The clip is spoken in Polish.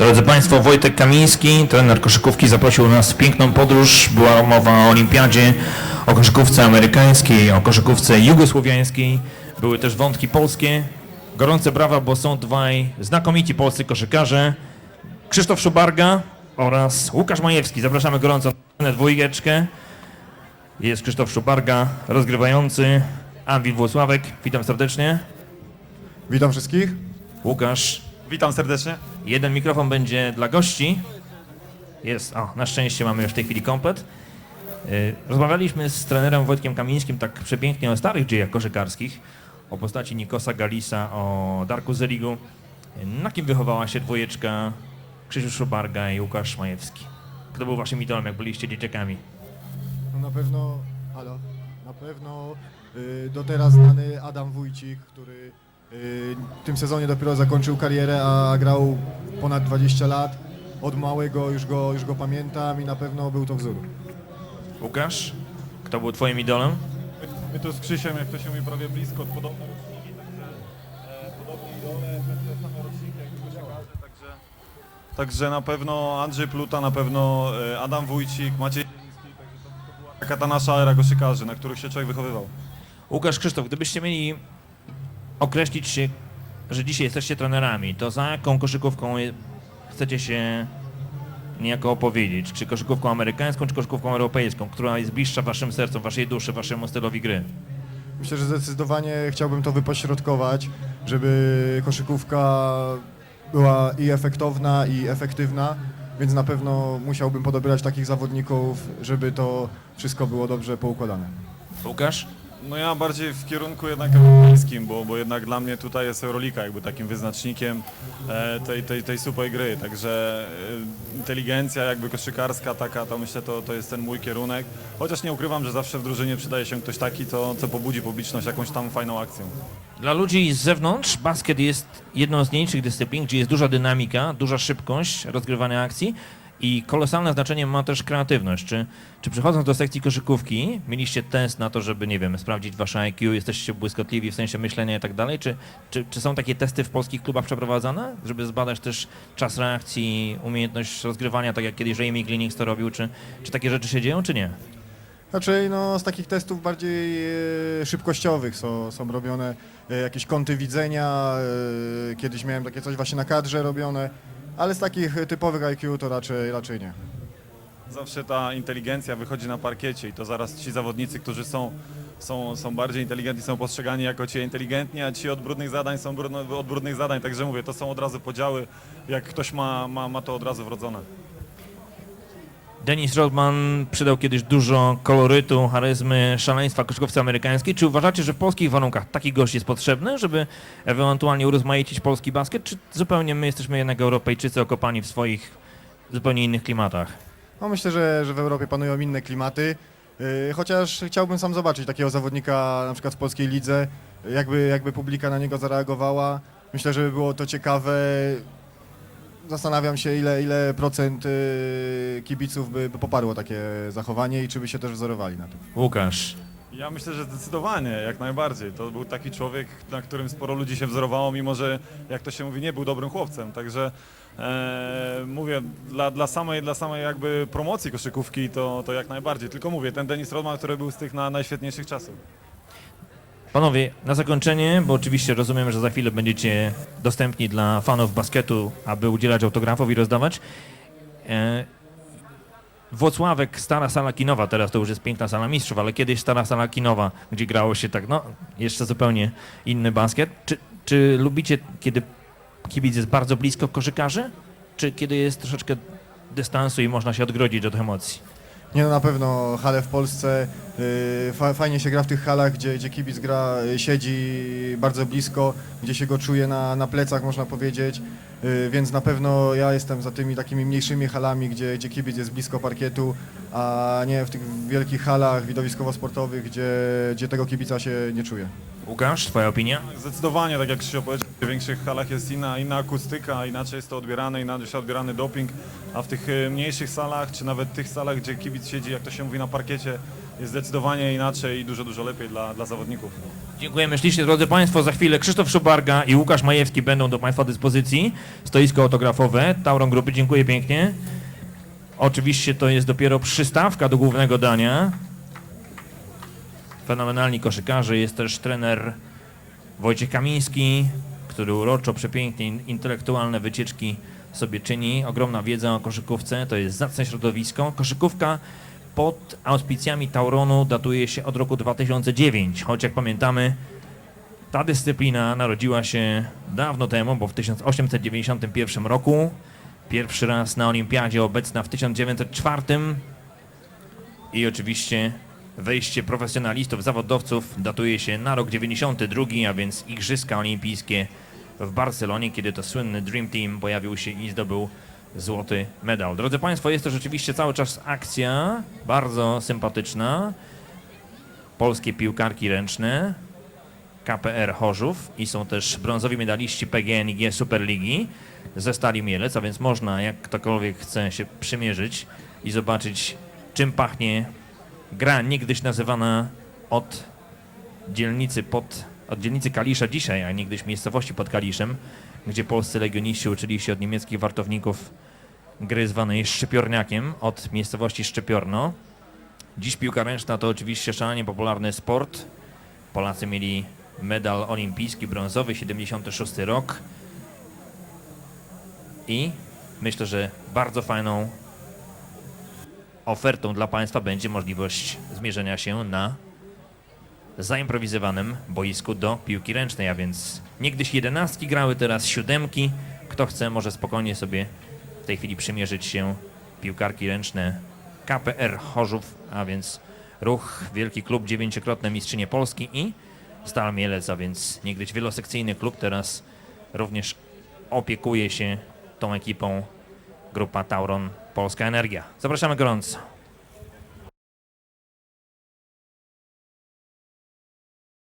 Drodzy Państwo, Wojtek Kamiński, trener koszykówki, zaprosił nas w piękną podróż. Była mowa o olimpiadzie, o koszykówce amerykańskiej, o koszykówce jugosłowiańskiej. Były też wątki polskie. Gorące brawa, bo są dwaj znakomici polscy koszykarze. Krzysztof Szubarga oraz Łukasz Majewski. Zapraszamy gorąco na dwójeczkę. Jest Krzysztof Szubarga, rozgrywający. Anwil Włosławek, witam serdecznie. Witam wszystkich. Łukasz, Witam serdecznie. Jeden mikrofon będzie dla gości. Jest, o, na szczęście mamy już w tej chwili komplet. Yy, Rozmawialiśmy z trenerem Wojtkiem Kamińskim tak przepięknie o starych dziejach koszykarskich, o postaci Nikosa Galisa, o Darku Zeligu. Na kim wychowała się dwójeczka Krzysiu Szubarga i Łukasz Majewski? Kto był waszym idolem, jak byliście dzieciakami? No na pewno, halo, na pewno y, do teraz znany Adam Wójcik, który y, w tym sezonie dopiero zakończył karierę, a grał ponad 20 lat. Od małego już go, już go pamiętam i na pewno był to wzór. Łukasz? Kto był twoim idolem? My tu z Krzysiem, jak to się mówi, prawie blisko, od podobne roczniki, także e, podobne idole, te, same roczniki, jak okaże, także... Także na pewno Andrzej Pluta, na pewno e, Adam Wójcik, Maciej Zieliński, także to, to była taka ta nasza era koszykarzy, na których się człowiek wychowywał. Łukasz, Krzysztof, gdybyście mieli określić się, że dzisiaj jesteście trenerami, to za jaką koszykówką chcecie się niejako opowiedzieć? Czy koszykówką amerykańską, czy koszykówką europejską, która jest bliższa waszym sercom, waszej duszy, waszemu stylowi gry? Myślę, że zdecydowanie chciałbym to wypośrodkować, żeby koszykówka była i efektowna, i efektywna, więc na pewno musiałbym podobierać takich zawodników, żeby to wszystko było dobrze poukładane. Łukasz? No ja bardziej w kierunku jednak europejskim, bo, bo jednak dla mnie tutaj jest Eurolika jakby takim wyznacznikiem e, tej, tej, tej super gry, także e, inteligencja jakby koszykarska taka, to myślę to, to jest ten mój kierunek, chociaż nie ukrywam, że zawsze w drużynie przydaje się ktoś taki, co, co pobudzi publiczność jakąś tam fajną akcją. Dla ludzi z zewnątrz basket jest jedną z mniejszych dyscyplin, gdzie jest duża dynamika, duża szybkość rozgrywania akcji i kolosalne znaczenie ma też kreatywność. Czy, czy przychodząc do sekcji koszykówki, mieliście test na to, żeby, nie wiem, sprawdzić wasze IQ, jesteście błyskotliwi w sensie myślenia i tak dalej? Czy, czy, czy są takie testy w polskich klubach przeprowadzane, żeby zbadać też czas reakcji, umiejętność rozgrywania, tak jak kiedyś Jamie Glinix to robił? Czy, czy takie rzeczy się dzieją, czy nie? Raczej no, z takich testów bardziej e, szybkościowych są, są robione e, jakieś kąty widzenia. E, kiedyś miałem takie coś właśnie na kadrze robione, ale z takich typowych IQ to raczej, raczej nie. Zawsze ta inteligencja wychodzi na parkiecie i to zaraz ci zawodnicy, którzy są, są, są bardziej inteligentni, są postrzegani jako ci inteligentni, a ci od brudnych zadań są brudno, od brudnych zadań. Także mówię, to są od razu podziały, jak ktoś ma, ma, ma to od razu wrodzone. Dennis Rodman przydał kiedyś dużo kolorytu, charyzmy, szaleństwa koszykówce amerykańskiej. Czy uważacie, że w polskich warunkach taki gość jest potrzebny, żeby ewentualnie urozmaicić polski basket, czy zupełnie my jesteśmy jednak Europejczycy okopani w swoich zupełnie innych klimatach? No, myślę, że, że w Europie panują inne klimaty, e, chociaż chciałbym sam zobaczyć takiego zawodnika na przykład w polskiej lidze, jakby, jakby publika na niego zareagowała. Myślę, że by było to ciekawe. Zastanawiam się, ile, ile procent e, kibiców by, by poparło takie zachowanie i czy by się też wzorowali na tym. Łukasz, Ja myślę, że zdecydowanie, jak najbardziej. To był taki człowiek, na którym sporo ludzi się wzorowało, mimo że, jak to się mówi, nie był dobrym chłopcem. Także e, mówię, dla, dla, samej, dla samej jakby promocji koszykówki to, to jak najbardziej. Tylko mówię, ten Denis Rodman, który był z tych na, najświetniejszych czasów. Panowie, na zakończenie, bo oczywiście rozumiem, że za chwilę będziecie dostępni dla fanów basketu, aby udzielać autografów i rozdawać. E, Włocławek, stara sala kinowa, teraz to już jest piękna sala mistrzów, ale kiedyś stara sala kinowa, gdzie grało się tak, no, jeszcze zupełnie inny basket. Czy, czy lubicie, kiedy kibic jest bardzo blisko koszykarzy, czy kiedy jest troszeczkę dystansu i można się odgrodzić od emocji? Nie no, na pewno hale w Polsce, y, fa, fajnie się gra w tych halach, gdzie, gdzie kibic gra, y, siedzi bardzo blisko, gdzie się go czuje na, na plecach, można powiedzieć, y, więc na pewno ja jestem za tymi takimi mniejszymi halami, gdzie, gdzie kibic jest blisko parkietu, a nie w tych wielkich halach widowiskowo-sportowych, gdzie, gdzie tego kibica się nie czuje. Łukasz, twoja opinia? Zdecydowanie, tak jak Krzysztof powiedział, w większych halach jest inna, inna akustyka, inaczej jest to odbierane, inaczej jest odbierany doping, a w tych e, mniejszych salach, czy nawet tych salach, gdzie kibic siedzi, jak to się mówi, na parkiecie, jest zdecydowanie inaczej i dużo, dużo lepiej dla, dla zawodników. Dziękujemy ślicznie, drodzy Państwo. Za chwilę Krzysztof Szubarga i Łukasz Majewski będą do Państwa dyspozycji. Stoisko autografowe. Tauron Grupy, dziękuję pięknie. Oczywiście to jest dopiero przystawka do głównego dania. Fenomenalni koszykarze. Jest też trener Wojciech Kamiński, który uroczo, przepięknie, in- intelektualne wycieczki sobie czyni. Ogromna wiedza o koszykówce, to jest zacne środowisko. Koszykówka pod auspicjami Tauronu datuje się od roku 2009, choć jak pamiętamy, ta dyscyplina narodziła się dawno temu, bo w 1891 roku, pierwszy raz na olimpiadzie obecna w 1904 i oczywiście wejście profesjonalistów, zawodowców datuje się na rok 92, a więc Igrzyska Olimpijskie w Barcelonie, kiedy to słynny Dream Team pojawił się i zdobył złoty medal. Drodzy Państwo, jest też oczywiście cały czas akcja, bardzo sympatyczna. Polskie piłkarki ręczne, KPR Chorzów i są też brązowi medaliści PGNiG Superligi ze Stali Mielec, a więc można, jak ktokolwiek chce się przymierzyć i zobaczyć, czym pachnie gra niegdyś nazywana od dzielnicy pod, od dzielnicy Kalisza dzisiaj, a niegdyś miejscowości pod Kaliszem, gdzie polscy legioniści uczyli się od niemieckich wartowników gry zwanej Szczypiorniakiem od miejscowości Szczypiorno. Dziś piłka ręczna to oczywiście szalenie popularny sport. Polacy mieli medal olimpijski brązowy, 76 rok. I myślę, że bardzo fajną ofertą dla Państwa będzie możliwość zmierzenia się na zaimprowizowanym boisku do piłki ręcznej, a więc niegdyś jedenastki grały, teraz siódemki. Kto chce, może spokojnie sobie w tej chwili przymierzyć się piłkarki ręczne KPR Chorzów, a więc Ruch, wielki klub, dziewięciokrotne mistrzynie Polski i Stal Mielec, a więc niegdyś wielosekcyjny klub, teraz również opiekuje się tą ekipą grupa Tauron Polska Energia. Zapraszamy gorąco.